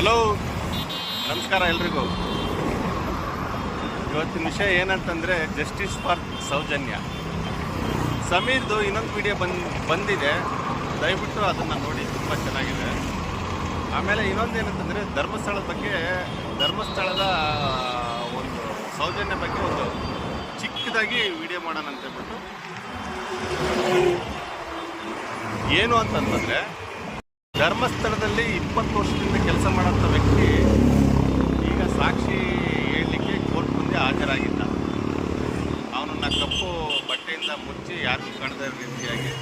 Hello, ನಮಸ್ಕಾರ ಎಲ್ರಿಗೂ. ಇವತ್ತಿನ ವಿಷಯ ಏನಂತಂದರೆ ಜಸ್ಟಿಸ್ ಫಾರ್ ಸೌಜನ್ಯ. ಸಮೀರ್ದು ಇನ್ನೊಂದು ವಿಡಿಯೋ ಬಂದ್, ಬಂದಿದೆ. ದಯವಿಟ್ಟು ಅದನ್ನು ನೋಡಿ, ತುಂಬ ಚೆನ್ನಾಗಿದೆ. ಆಮೇಲೆ ಇನ್ನೊಂದು ಏನಂತಂದರೆ ಧರ್ಮಸ್ಥಳದ ಬಗ್ಗೆ, ಧರ್ಮಸ್ಥಳದ, ಒಂದು ಸೌಜನ್ಯ ಬಗ್ಗೆ ಒಂದು ಚಿಕ್ಕದಾಗಿ ವಿಡಿಯೋ ಮಾಡೋಣ ಅಂತ ಹೇಳ್ಬಿಟ್ಟು. ಏನು ಅಂತಂತಂದರೆ ಧರ್ಮಸ್ಥಳದಲ್ಲಿ ಇಪ್ಪತ್ತು ವರ್ಷದಿಂದ ಕೆಲಸ ವ್ಯಕ್ತಿ ಈಗ ಸಾಕ್ಷಿ ಹೇಳಲಿಕ್ಕೆ ಕೋರ್ಟ್ ಮುಂದೆ ಹಾಜರಾಗಿದ್ದ. ಅವನನ್ನ ಕಪ್ಪು ಬಟ್ಟೆಯಿಂದ ಮುಚ್ಚಿ ಯಾರಿಗೂ ಕಾಣದ ರೀತಿಯಾಗಿ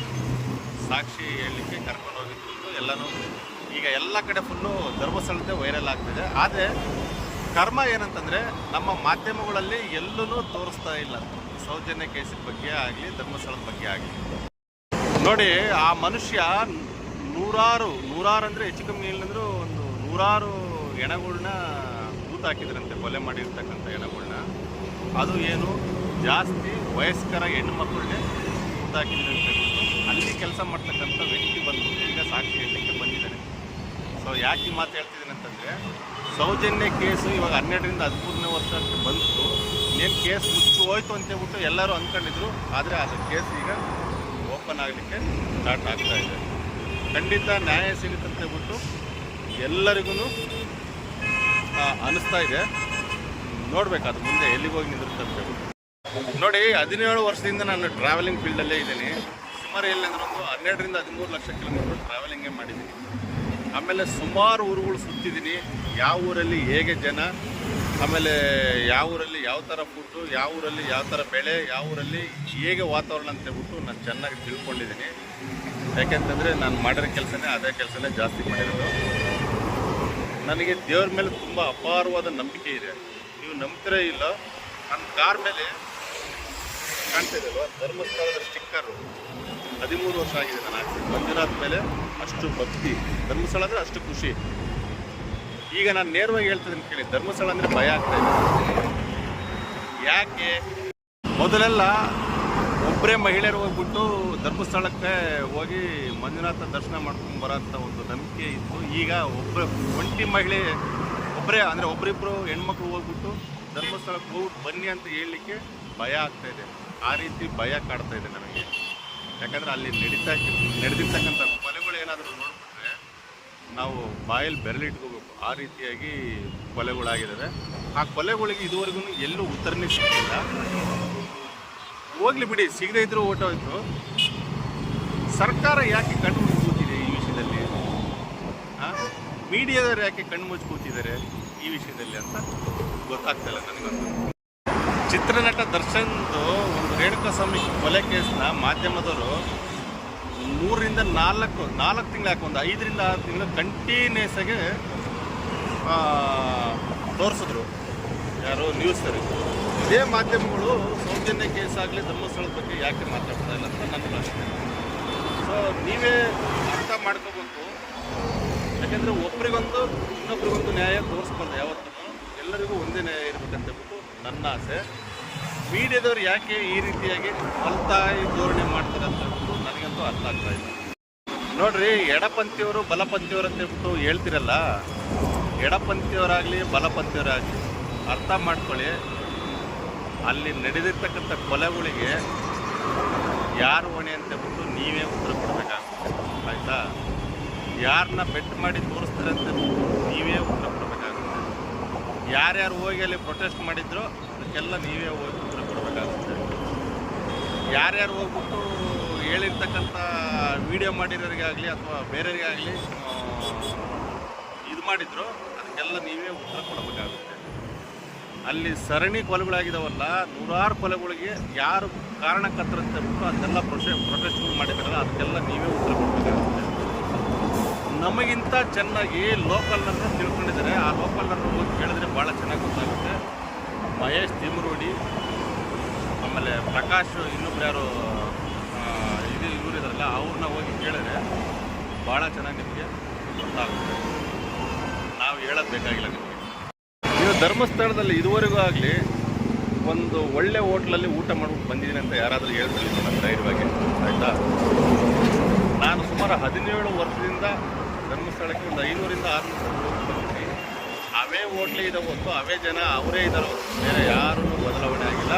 ಸಾಕ್ಷಿ ಹೇಳಲಿಕ್ಕೆ ಕರ್ಕೊಂಡು ಹೋಗಿದ್ದು ಎಲ್ಲನೂ ಈಗ ಎಲ್ಲ ಕಡೆ ಫುಲ್ಲು ಧರ್ಮಸ್ಥಳದೇ ವೈರಲ್ ಆಗ್ತಿದೆ. ಆದರೆ ಕರ್ಮ ಏನಂತಂದರೆ ನಮ್ಮ ಮಾಧ್ಯಮಗಳಲ್ಲಿ ಎಲ್ಲೂ ತೋರಿಸ್ತಾ ಇಲ್ಲ. ಸೌಜನ್ಯ ಕೇಸಿನ ಬಗ್ಗೆ ಆಗಲಿ ಧರ್ಮಸ್ಥಳದ ಬಗ್ಗೆ ಆಗಲಿ. ನೋಡಿ, ಆ ಮನುಷ್ಯ ನೂರಾರು ನೂರಾರು ಅಂದರೆ ಹೆಚ್ಚು ಕಮ್ಮಿ ಇಲ್ಲಂದ್ರೂ ಒಂದು ನೂರಾರು ಹೆಣಗಳನ್ನ ಕೂತ್ ಹಾಕಿದ್ರಂತೆ, ಕೊಲೆ ಮಾಡಿರ್ತಕ್ಕಂಥ ಹೆಣಗಳನ್ನ ಅದು ಏನು? ಜಾಸ್ತಿ ವಯಸ್ಕರ ಹೆಣ್ಣು ಮಕ್ಕಳನ್ನೇ ಹಾಕಿದ್ರು ಅಂತ ಅಲ್ಲಿ ಕೆಲಸ ಮಾಡ್ತಕ್ಕಂಥ ವ್ಯಕ್ತಿ ಬಂದು ಈಗ ಸಾಕ್ಷಿ ಹೇಳಲಿಕ್ಕೆ ಬಂದಿದ್ದಾನೆ. ಸೊ ಯಾಕೆ ಮಾತು ಹೇಳ್ತಿದ್ದೀನಿ ಅಂತಂದರೆ, ಸೌಜನ್ಯ ಕೇಸು ಇವಾಗ ಹನ್ನೆರಡರಿಂದ ಹದಿಮೂರನೇ ವರ್ಷ ಅಂತ ಬಂತು. ಏನು ಕೇಸ್ ಮುಚ್ಚಿ ಹೋಯ್ತು ಅಂತ ಹೇಳ್ಬಿಟ್ಟು ಎಲ್ಲರೂ ಅಂದ್ಕೊಂಡಿದ್ರು ಆದರೆ ಅದು ಕೇಸ್ ಈಗ ಓಪನ್ ಆಗಲಿಕ್ಕೆ ಸ್ಟಾರ್ಟ್ ಆಗ್ತಾ ಇದೆ. ಖಂಡಿತ ನ್ಯಾಯ ಸಿಗುತ್ತಂತ ಹೇಳ್ಬಿಟ್ಟು ಎಲ್ಲರಿಗೂ ಅನಿಸ್ತಾ ಇದೆ. ನೋಡ್ಬೇಕು ಅದು ಮುಂದೆ ಎಲ್ಲಿಗೆ ಹೋಗಿ ನಿಂದಿರುತ್ತೆ ಅಂತ ನೋಡಿ, ಹದಿನೇಳು ವರ್ಷದಿಂದ ನಾನು ಟ್ರಾವೆಲಿಂಗ್ ಫೀಲ್ಡಲ್ಲೇ ಇದ್ದೀನಿ. ಸುಮಾರು ಎಲ್ಲಂದ್ರೆ ಒಂದು ಹನ್ನೆರಡರಿಂದ ಹದಿಮೂರು ಲಕ್ಷ ಕಿಲೋಮೀಟರ್ ಟ್ರಾವೆಲಿಂಗೇ ಮಾಡಿದ್ದೀನಿ. ಆಮೇಲೆ ಸುಮಾರು ಊರುಗಳು ಸುತ್ತಿದ್ದೀನಿ. ಯಾವ ಊರಲ್ಲಿ ಹೇಗೆ ಜನ, ಆಮೇಲೆ ಯಾವ ಊರಲ್ಲಿ ಯಾವ ಥರ ಫುಡ್ಡು ಯಾವ ಊರಲ್ಲಿ ಯಾವ ಥರ ಬೆಳೆ, ಯಾವ ಊರಲ್ಲಿ ಹೇಗೆ ವಾತಾವರಣ ಅಂತ ಹೇಳ್ಬಿಟ್ಟು ನಾನು ಚೆನ್ನಾಗಿ ತಿಳ್ಕೊಂಡಿದ್ದೀನಿ. ಯಾಕೆಂತಂದರೆ ನಾನು ಮಾಡಿರೋ ಕೆಲಸನೇ ಅದೇ ಕೆಲಸನೇ ಜಾಸ್ತಿ ಮಾಡಿರೋದು. ನನಗೆ ದೇವ್ರ ಮೇಲೆ ತುಂಬ ಅಪಾರವಾದ ನಂಬಿಕೆ ಇದೆ. ನೀವು ನಂಬ್ತಿರೇ ಇಲ್ಲ. ನನ್ನ ಕಾರ್ ಮೇಲೆ ಕಾಣ್ತಿದ್ದಲ್ವ ಧರ್ಮಸ್ಥಳದ ಸ್ಟಿಕ್ಕರು ಹದಿಮೂರು ವರ್ಷ ಆಗಿದೆ ನಾನು ಹಾಕ್ಸಿ ಮಂಜುನಾಥ್ ಮೇಲೆ ಅಷ್ಟು ಭಕ್ತಿ. ಧರ್ಮಸ್ಥಳ ಅಂದರೆ ಅಷ್ಟು ಖುಷಿ. ಈಗ ನಾನು ನೇರವಾಗಿ ಹೇಳ್ತಿದ್ದೀನಿ ಕೇಳಿ, ಧರ್ಮಸ್ಥಳ ಅಂದರೆ ಭಯ ಆಗ್ತಾ ಇದೆ. ಯಾಕೆ? ಮೊದಲೆಲ್ಲ ಒಬ್ಬರೇ ಮಹಿಳೆಯರು ಹೋಗ್ಬಿಟ್ಟು ಧರ್ಮಸ್ಥಳಕ್ಕೆ ಹೋಗಿ ಮಂಜುನಾಥ ದರ್ಶನ ಮಾಡ್ಕೊಂಡು ಬರೋಂಥ ಒಂದು ನಂಬಿಕೆ ಇತ್ತು. ಈಗ ಒಬ್ಬ ಒಂಟಿ ಮಹಿಳೆ, ಒಬ್ಬರೇ ಅಂದರೆ ಒಬ್ಬರಿಬ್ಬರು ಹೆಣ್ಮಕ್ಳು ಹೋಗ್ಬಿಟ್ಟು ಧರ್ಮಸ್ಥಳಕ್ಕೆ ಹೋಗ್ಬಿಟ್ಟು ಬನ್ನಿ ಅಂತ ಹೇಳಲಿಕ್ಕೆ ಭಯ ಆಗ್ತಾ ಇದೆ. ಆ ರೀತಿ ಭಯ ಕಾಡ್ತಾ ಇದೆ ನನಗೆ. ಯಾಕಂದರೆ ಅಲ್ಲಿ ನಡೀತಾ ನಡೆದಿರ್ತಕ್ಕಂಥ ಕೊಲೆಗಳು ಏನಾದರೂ ನೋಡ್ಬಿಟ್ರೆ ನಾವು ಬಾಯಲ್ಲಿ ಬೆರಳಿಟ್ಕೋಬೇಕು. ಆ ರೀತಿಯಾಗಿ ಕೊಲೆಗಳಾಗಿದ್ದಾವೆ. ಆ ಕೊಲೆಗಳಿಗೆ ಇದುವರೆಗೂ ಎಲ್ಲೂ ಉತ್ತರನೇ ಸಿಕ್ಕಿಲ್ಲ. ಹೋಗ್ಲಿ ಬಿಡಿ, ಸಿಗದೇ ಇದ್ರೂ ಓಟೋಯ್ತು ಸರ್ಕಾರ ಯಾಕೆ ಕಣ್ಣು ಮುಚ್ಚಿ ಕೂತಿದೆ ಈ ವಿಷಯದಲ್ಲಿ? ಮೀಡಿಯಾದವರು ಯಾಕೆ ಕಣ್ಣು ಮುಚ್ಚಿ ಕೂತಿದ್ದಾರೆ ಈ ವಿಷಯದಲ್ಲಿ ಅಂತ ಗೊತ್ತಾಗ್ತಿಲ್ಲ ನನಗಂತೂ ಚಿತ್ರನಟ ದರ್ಶನ್ದು ಒಂದು ರೇಣುಕಾಸ್ವಾಮಿ ಕೊಲೆ ಕೇಸ್ನ ಮಾಧ್ಯಮದವರು ಮೂರರಿಂದ ನಾಲ್ಕು ನಾಲ್ಕು ತಿಂಗಳು ಯಾಕೆ, ಒಂದು ಐದರಿಂದ ಆರು ತಿಂಗಳು ಕಂಟಿನ್ಯೂಸ್ ಆಗಿ ತೋರಿಸಿದ್ರು. ಯಾರು ನ್ಯೂಸ್ ಇದೇ ಮಾಧ್ಯಮಗಳು ಸೌಜನ್ಯ ಕೇಸ್ ಆಗಲಿ ಧರ್ಮಸ್ಥಳದ ಬಗ್ಗೆ ಯಾಕೆ ಮಾತಾಡ್ತಾ ಇಲ್ಲ ಅಂತ ನನ್ನ ಪ್ರಶ್ನೆ ಸೊ ನೀವೇ ಅರ್ಥ ಮಾಡ್ಕೋಬೇಕು. ಯಾಕೆಂದರೆ ಒಬ್ರಿಗೊಂದು, ಇನ್ನೊಬ್ರಿಗೊಂದು ನ್ಯಾಯ ತೋರಿಸ್ಬಾರ್ದು ಯಾವತ್ತೂ. ಎಲ್ಲರಿಗೂ ಒಂದೇ ನ್ಯಾಯ ಇರಬೇಕಂತ ಹೇಳ್ಬಿಟ್ಟು ನನ್ನ ಆಸೆ. ಮೀಡಿಯಾದವ್ರು ಯಾಕೆ ಈ ರೀತಿಯಾಗಿ ಹೊಲ್ತಾಯಿ ಧೋರಣೆ ಮಾಡ್ತಾರೆ ಅಂತ ನನಗಂತೂ ಅರ್ಥ ಆಗ್ತಾ ಇಲ್ಲ. ನೋಡ್ರಿ, ಎಡಪಂಥಿಯವರು ಬಲಪಂಥಿಯವರು ಅಂತ ಹೇಳ್ಬಿಟ್ಟು ಹೇಳ್ತಿರಲ್ಲ. ಎಡಪಂಥಿಯವರಾಗಲಿ ಬಲಪಂಥಿಯವರಾಗಲಿ ಅರ್ಥ ಮಾಡ್ಕೊಳ್ಳಿ. ಅಲ್ಲಿ ನಡೆದಿರ್ತಕ್ಕಂಥ ಕೊಲೆಗಳಿಗೆ ಯಾರು ಹೊಣೆ ಅಂತ ಹೇಳ್ಬಿಟ್ಟು ನೀವೇ ಉತ್ತರ ಕೊಡಬೇಕಾಗುತ್ತೆ. ಆಯಿತಾ? ಯಾರನ್ನ ಬೆಟ್ ಮಾಡಿ ತೋರಿಸ್ತಾರೆ ಅಂತ ನೀವೇ ಉತ್ತರ ಕೊಡಬೇಕಾಗುತ್ತೆ. ಯಾರ್ಯಾರು ಹೋಗಿ ಅಲ್ಲಿ ಪ್ರೊಟೆಸ್ಟ್ ಮಾಡಿದ್ರೋ, ಅದಕ್ಕೆಲ್ಲ ನೀವೇ ಹೋಗಿ ಉತ್ತರ ಕೊಡಬೇಕಾಗುತ್ತೆ. ಯಾರ್ಯಾರು ಹೋಗ್ಬಿಟ್ಟು ಹೇಳಿರ್ತಕ್ಕಂಥ ವಿಡಿಯೋ ಮಾಡಿರೋರಿಗಾಗಲಿ ಅಥವಾ ಬೇರೆಯವರಿಗಾಗಲಿ ಇದು ಮಾಡಿದ್ರು, ಅದಕ್ಕೆಲ್ಲ ನೀವೇ ಉತ್ತರ ಕೊಡಬೇಕಾಗುತ್ತೆ. ಅಲ್ಲಿ ಸರಣಿ ಕೊಲೆಗಳಾಗಿದಾವಲ್ಲ, ನೂರಾರು ಕೊಲೆಗಳಿಗೆ ಯಾರು ಕಾರಣಕರ್ತರಂತೆ ಬಿಟ್ಟು ಅದನ್ನೆಲ್ಲ ಪ್ರೊಸೆ ಪ್ರೊಟೆಸ್ಟ್ಗಳು ಮಾಡಿದಾರಲ್ಲ ಅದಕ್ಕೆಲ್ಲ ನೀವೇ ಉತ್ತರ ಕೊಡಬೇಕಾಗುತ್ತೆ. ನಮಗಿಂತ ಚೆನ್ನಾಗಿ ಲೋಕಲ್ನನ್ನು ತಿಳ್ಕೊಂಡಿದ್ದಾರೆ. ಆ ಲೋಕಲ್ನನ್ನು ಹೋಗಿ ಕೇಳಿದ್ರೆ ಭಾಳ ಚೆನ್ನಾಗಿ ಗೊತ್ತಾಗುತ್ತೆ. ಮಹೇಶ್ ತಿಮರೋಡಿ ಆಮೇಲೆ ಪ್ರಕಾಶ್ ಇನ್ನೊಬ್ರು ಯಾರು ಇದು ಇವರು ಇದ್ದಾರಲ್ಲ, ಅವ್ರನ್ನ ಹೋಗಿ ಕೇಳಿದ್ರೆ ಭಾಳ ಚೆನ್ನಾಗಿ ನಿಮಗೆ ಗೊತ್ತಾಗುತ್ತೆ. ನಾವು ಹೇಳೋದು ಬೇಕಾಗಿಲ್ಲ ನಿಮಗೆ. ನೀವು ಧರ್ಮಸ್ಥಳದಲ್ಲಿ ಇದುವರೆಗೂ ಆಗಲಿ ಒಂದು ಒಳ್ಳೆ ಹೋಟ್ಲಲ್ಲಿ ಊಟ ಮಾಡ್ಬಿಟ್ಟು ಬಂದಿದ್ದೀನಿ ಅಂತ ಯಾರಾದರೂ ಹೇಳ್ತಿಲ್ಲ ನನ್ನ ಧೈರ್ಯವಾಗಿ. ಆಯಿತಾ? ನಾನು ಸುಮಾರು ಹದಿನೇಳು ವರ್ಷದಿಂದ ಧರ್ಮಸ್ಥಳಕ್ಕೆ ಒಂದು ಐನೂರಿಂದ ಆರುನೂರು ಬಂದಿದ್ದೀನಿ. ಅವೇ ಹೋಟ್ಲೇ ಇದೆ ಹೊತ್ತು ಅವೇ ಜನ ಅವರೇ ಇದ್ದಾರೆ ಬೇರೆ ಯಾರೂ ಬದಲಾವಣೆ ಆಗಿಲ್ಲ.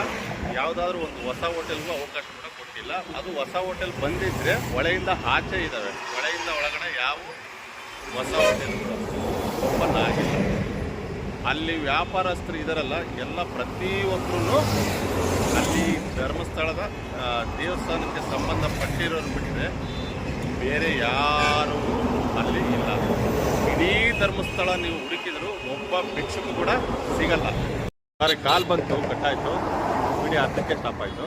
ಯಾವುದಾದ್ರೂ ಒಂದು ಹೊಸ ಹೋಟೆಲ್ಗೂ ಅವಕಾಶ ಕೂಡ ಕೊಟ್ಟಿಲ್ಲ. ಅದು ಹೊಸ ಹೋಟೆಲ್ ಬಂದಿದ್ದರೆ ಒಳೆಯಿಂದ ಆಚೆ ಇದ್ದಾವೆ. ಒಳೆಯಿಂದ ಒಳಗಡೆ ಯಾವ ಹೊಸ ಹೋಟೆಲ್ಗಳು ಓಪನ್ ಆಗಿಲ್ಲ. ಅಲ್ಲಿ ವ್ಯಾಪಾರಸ್ಥರು ಇದ್ದಾರಲ್ಲ ಎಲ್ಲ ಪ್ರತಿಯೊಬ್ಬರೂ ಅಲ್ಲಿ ಧರ್ಮಸ್ಥಳದ ದೇವಸ್ಥಾನಕ್ಕೆ ಸಂಬಂಧಪಟ್ಟಿರೋರು ಬಿಟ್ಟರೆ ಬೇರೆ ಯಾರು ಅಲ್ಲಿ ಇಲ್ಲ. ಇಡೀ ಧರ್ಮಸ್ಥಳ ನೀವು ಹುಡುಕಿದ್ರು ಒಬ್ಬ ಭಿಕ್ಷುಕು ಕೂಡ ಸಿಗಲ್ಲ. ಸಾರಿ ಕಾಲು ಬಂತು, ಕಟ್ಟಾಯಿತು. ಬಿಡಿ ಅರ್ಧಕ್ಕೆ ಸ್ಟಾಪ್ ಆಯಿತು.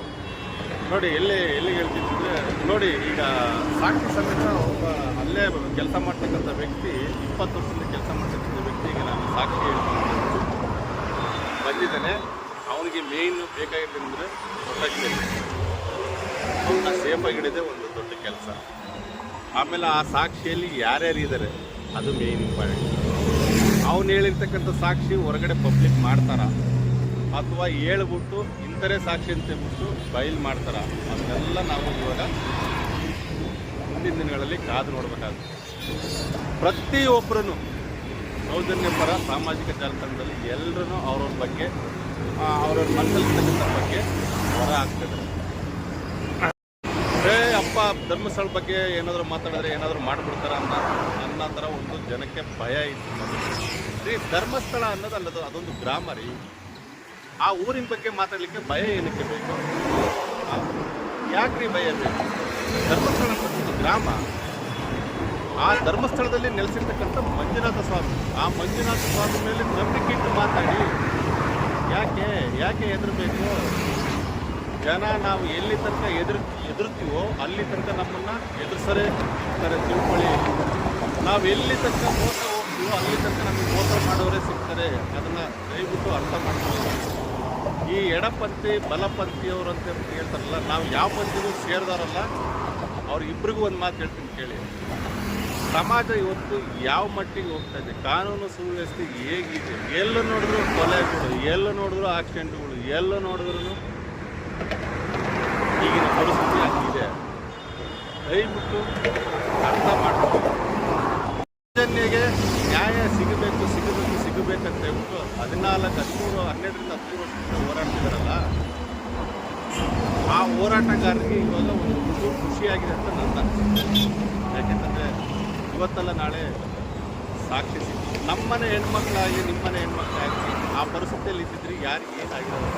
ನೋಡಿ, ಎಲ್ಲಿ ಎಲ್ಲಿ ಹೇಳ್ತಿದ್ರೆ ನೋಡಿ, ಈಗ ಸಾಕ್ಷಿ ಸಮೇತ ಒಬ್ಬ ಅಲ್ಲೇ ಕೆಲಸ ಮಾಡ್ತಕ್ಕಂಥ ವ್ಯಕ್ತಿ ಇಪ್ಪತ್ತು ವರ್ಷದಿಂದ ಕೆಲಸ ಮಾಡ್ತಕ್ಕಂಥ ವ್ಯಕ್ತಿಗೆ ನಾನು ಸಾಕ್ಷಿ ಹೇಳ್ತೀನಿ ಬಂದಿದ್ದಾನೆ ಅವನಿಗೆ ಮೇಯ್ನ್ ಬೇಕಾಗಿರೋದಂದ್ರೆ ಪ್ರೊಟೆಕ್ಷನ್ ಅವನ್ನ ಸೇಫಾಗಿ ಹಿಡಿದೆ, ಒಂದು ದೊಡ್ಡ ಕೆಲಸ. ಆಮೇಲೆ ಆ ಸಾಕ್ಷಿಯಲ್ಲಿ ಯಾರ್ಯಾರು ಇದ್ದಾರೆ ಅದು ಮೇಯ್ನ್ ಇಂಪಾರ್ಟೆಂಟ್ ಅವನು ಹೇಳಿರ್ತಕ್ಕಂಥ ಸಾಕ್ಷಿ ಹೊರಗಡೆ ಪಬ್ಲಿಕ್ ಮಾಡ್ತಾರ. ಅಥವಾ ಹೇಳ್ಬಿಟ್ಟು ಇಂಥರೇ ಸಾಕ್ಷಿ ಅಂತ ಹೇಳ್ಬಿಟ್ಟು ಬಯಲು ಮಾಡ್ತಾರ. ಅದನ್ನೆಲ್ಲ ನಾವು ಇವಾಗ ಮುಂದಿನ ದಿನಗಳಲ್ಲಿ ಕಾದು ನೋಡಬೇಕಾಗುತ್ತೆ. ಪ್ರತಿಯೊಬ್ಬರೂ ಸೌಜನ್ಯ ಪರ ಸಾಮಾಜಿಕ ಜಾಲತಾಣದಲ್ಲಿ ಎಲ್ಲರೂ ಅವ್ರವ್ರ ಬಗ್ಗೆ ಅವ್ರವ್ರ ಮನಸ್ಸಲ್ಲಿರ್ತಕ್ಕಂಥ ಬಗ್ಗೆ ಹೊರ ಹಾಕ್ತಿದ್ದಾರೆ. ಏ, ಅಪ್ಪ, ಧರ್ಮಸ್ಥಳ ಬಗ್ಗೆ ಏನಾದರೂ ಮಾತಾಡಿದ್ರೆ ಏನಾದರೂ ಮಾಡಿಬಿಡ್ತಾರ ಅನ್ನೋ ಅನ್ನೋ ಥರ ಒಂದು ಜನಕ್ಕೆ ಭಯ ಇತ್ತು ರೀ ಧರ್ಮಸ್ಥಳ ಅನ್ನೋದು ಅಲ್ಲದು ಅದೊಂದು ಗ್ರಾಮ ರೀ. ಆ ಊರಿನ ಬಗ್ಗೆ ಮಾತಾಡಲಿಕ್ಕೆ ಭಯ ಏನಕ್ಕೆ ಬೇಕು? ಯಾಕೆ ಯಾಕ್ರಿ ಭಯ ಬೇಕು? ಧರ್ಮಸ್ಥಳ ಅನ್ನೋದು ಗ್ರಾಮ. ಆ ಧರ್ಮಸ್ಥಳದಲ್ಲಿ ನೆಲೆಸಿರ್ತಕ್ಕಂಥ ಮಂಜುನಾಥ ಸ್ವಾಮಿ. ಆ ಮಂಜುನಾಥ ಸ್ವಾಮಿ ಮೇಲೆ ನಂಬಿಕೆ ಇಟ್ಟು ಮಾತಾಡಿ. ಯಾಕೆ ಯಾಕೆ ಹೆದರ್ಬೇಕು? ಜನ ನಾವು ಎಲ್ಲಿ ತನಕ ಎದುರು ಎದುರ್ತೀವೋ ಅಲ್ಲಿ ತನಕ ನಮ್ಮನ್ನ ಎದುರಿಸರೇ ಸಿಗ್ತಾರೆ ತಿಳ್ಕೊಳ್ಳಿ. ನಾವು ಎಲ್ಲಿ ತನಕ ಮೋಸ ಹೋಗ್ತೀವೋ ಅಲ್ಲಿ ತನಕ ನಮಗೆ ಮೋಸ ಮಾಡೋರೇ ಸಿಗ್ತಾರೆ. ಅದನ್ನ ದಯವಿಟ್ಟು ಅರ್ಥ ಮಾಡ್ಕೊಳ್ಳಿ. ಈ ಎಡಪಂಥಿ ಬಲಪಂಥಿಯವರು ಅಂತ ಹೇಳ್ತಾರಲ್ಲ, ನಾವು ಯಾವ ಪಂಥಿಗೂ ಸೇರಿದಾರಲ್ಲ ಅವ್ರಿಗಿಬ್ರಿಗೂ ಒಂದು ಮಾತು ಹೇಳ್ತೀನಿ ಕೇಳಿ. ಸಮಾಜ ಇವತ್ತು ಯಾವ ಮಟ್ಟಿಗೆ ಹೋಗ್ತಾ ಇದೆ? ಕಾನೂನು ಸುವ್ಯವಸ್ಥೆ ಹೇಗಿದೆ? ಎಲ್ಲ ನೋಡಿದ್ರು ಕೊಲೆಗಳು, ಎಲ್ಲ ನೋಡಿದ್ರು ಆಕ್ಸಿಡೆಂಟ್ಗಳು, ಎಲ್ಲ ನೋಡಿದ್ರು ಈಗಿನ ಪರಿಸ್ಥಿತಿ ಆಗಿದೆ ದಯವಿಟ್ಟು ಅರ್ಥ ಮಾಡ್ಕೊಂಡು ನ್ಯಾಯ ಸಿಗಬೇಕು ಸಿಗಬೇಕು, ಸಿಗಬೇಕಂತ ಹೇಳ್ಬಿಟ್ಟು ಹದಿನಾಲ್ಕು, ಹದಿಮೂರು, ಹನ್ನೆರಡರಿಂದ ಹದಿಮೂರು ವರ್ಷ ಹೋರಾಡ್ತಿದ್ದಾರಲ್ಲ ಆ ಹೋರಾಟಗಾರರಿಗೆ ಇವಾಗ ಒಂದು ಖುಷಿ ಖುಷಿಯಾಗಿದೆ ಅಂತ ನನ್ನ ಯಾಕೆಂತಂದರೆ ಇವತ್ತಲ್ಲ ನಾಳೆ ಸಾಕ್ಷಿ ಸಿಗ್ತೀವಿ ನಮ್ಮನೆ ಹೆಣ್ಮಕ್ಳಾಗಿ ನಿಮ್ಮನೆ ಹೆಣ್ಮಕ್ಳಾಗಿ ಆ ಪರಿಸ್ಥಿತಿಯಲ್ಲಿ ಇದ್ದಿದ್ರೆ ಯಾರಿಗೆ ಏನಾಗಿರೋದು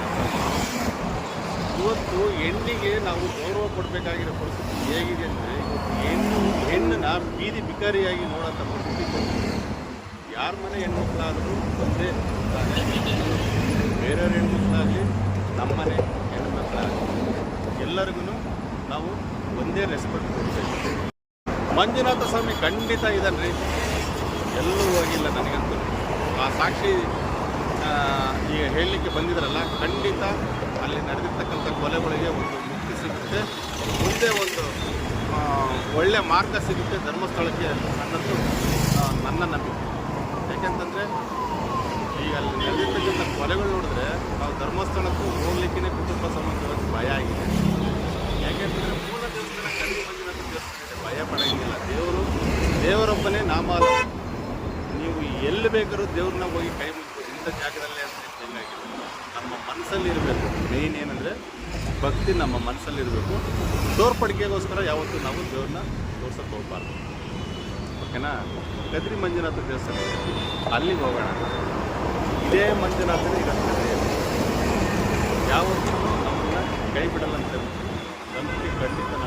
ಇವತ್ತು ಹೆಣ್ಣಿಗೆ ನಾವು ಗೌರವ ಕೊಡಬೇಕಾಗಿರೋ ಪರಿಸ್ಥಿತಿ ಹೇಗಿದೆ ಅಂದರೆ ಇವತ್ತು ಹೆಣ್ಣು, ಹೆಣ್ಣನ್ನ ಬೀದಿ ಬಿಕಾರಿಯಾಗಿ ನೋಡೋಂಥ ಪರಿಸ್ಥಿತಿ. ಯಾರ ಮನೆ ಹೆಣ್ಮಕ್ಳಾದರೂ ಒಂದೇ ಬೇರೆಯವ್ರ ಹೆಣ್ಮಕ್ಳಾಗಲಿ ನಮ್ಮನೆ ಹೆಣ್ಮಕ್ಳಾಗಲಿ. ಎಲ್ಲರಿಗೂ ನಾವು ಒಂದೇ ರೆಸ್ಪೆಕ್ಟ್ ಕೊಡಬೇಕು ಮಂಜುನಾಥ ಸ್ವಾಮಿ ಖಂಡಿತ ಇದ್ದಾನೆ. ಎಲ್ಲೂ ಹೋಗಿಲ್ಲ ನನಗಂತೂ. ಆ ಸಾಕ್ಷಿ ಈಗ ಹೇಳಲಿಕ್ಕೆ ಬಂದಿದ್ರಲ್ಲ, ಖಂಡಿತ ಅಲ್ಲಿ ನಡೆದಿರ್ತಕ್ಕಂಥ ಕೊಲೆಗಳಿಗೆ ಒಂದು ಮುಕ್ತಿ ಸಿಗುತ್ತೆ. ಮುಂದೆ ಒಂದು ಒಳ್ಳೆ ಮಾರ್ಗ ಸಿಗುತ್ತೆ ಧರ್ಮಸ್ಥಳಕ್ಕೆ ಅನ್ನೋದು ನನ್ನ ನಂಬಿಕೆ. ಯಾಕೆಂತಂದರೆ, ಈಗ ಅಲ್ಲಿ ನಡೆದಿರ್ತಕ್ಕಂಥ ಕೊಲೆಗಳು ನೋಡಿದ್ರೆ, ನಾವು ಧರ್ಮಸ್ಥಳಕ್ಕೂ ಹೋಗ್ಲಿಕ್ಕೆ ಕುಟುಂಬ ಸಮೇತವಾಗಿ ಭಯ ಆಗಿದೆ ಯಾಕೆಂತಂದರೆ ಮೂಲ ದೇವಸ್ಥಾನ ಕಡಿಮೆ ಮಂಜುನಾಥ ದೇವಸ್ಥಾನ ಇದೆ ಭಯ ಪಡಂಗಿಲ್ಲ ದೇವರು ದೇವರೊಬ್ಬನೇ ನಾಮ ಅಲ್ಲ. ನೀವು ಎಲ್ಲಿ ಬೇಕಾದ್ರೂ ದೇವ್ರನ್ನ ಹೋಗಿ ಕೈ ಮುಗಿಸ್ಬೋದು ಇಂಥ ಜಾಗದಲ್ಲೇ ಅಂತ ಚೆನ್ನಾಗಿಲ್ಲ ನಮ್ಮ ಮನಸ್ಸಲ್ಲಿ ಇರಬೇಕು. ಮೇಯ್ನ್ ಏನಂದರೆ, ಭಕ್ತಿ ನಮ್ಮ ಮನಸ್ಸಲ್ಲಿ ಇರಬೇಕು. ತೋರ್ಪಡಿಕೆಗೋಸ್ಕರ ಯಾವತ್ತೂ ನಾವು ದೇವ್ರನ್ನ ತೋರ್ಸಕ್ಕೆ ಹೋಗ್ಬಾರ್ದು. ಓಕೆನಾ ಕದ್ರಿ ಮಂಜುನಾಥ ದೇವಸ್ಥಾನ ಅಲ್ಲಿಗೆ ಹೋಗೋಣ. ಇದೇ ಮಂಜುನಾಥನೇ ಈಗ ಯಾವತ್ತೂ ನಮ್ಮನ್ನ ಕೈ ಬಿಡಲ್ಲ ಅಂತ ನಂಬಿಕೆ ಖಂಡಿತ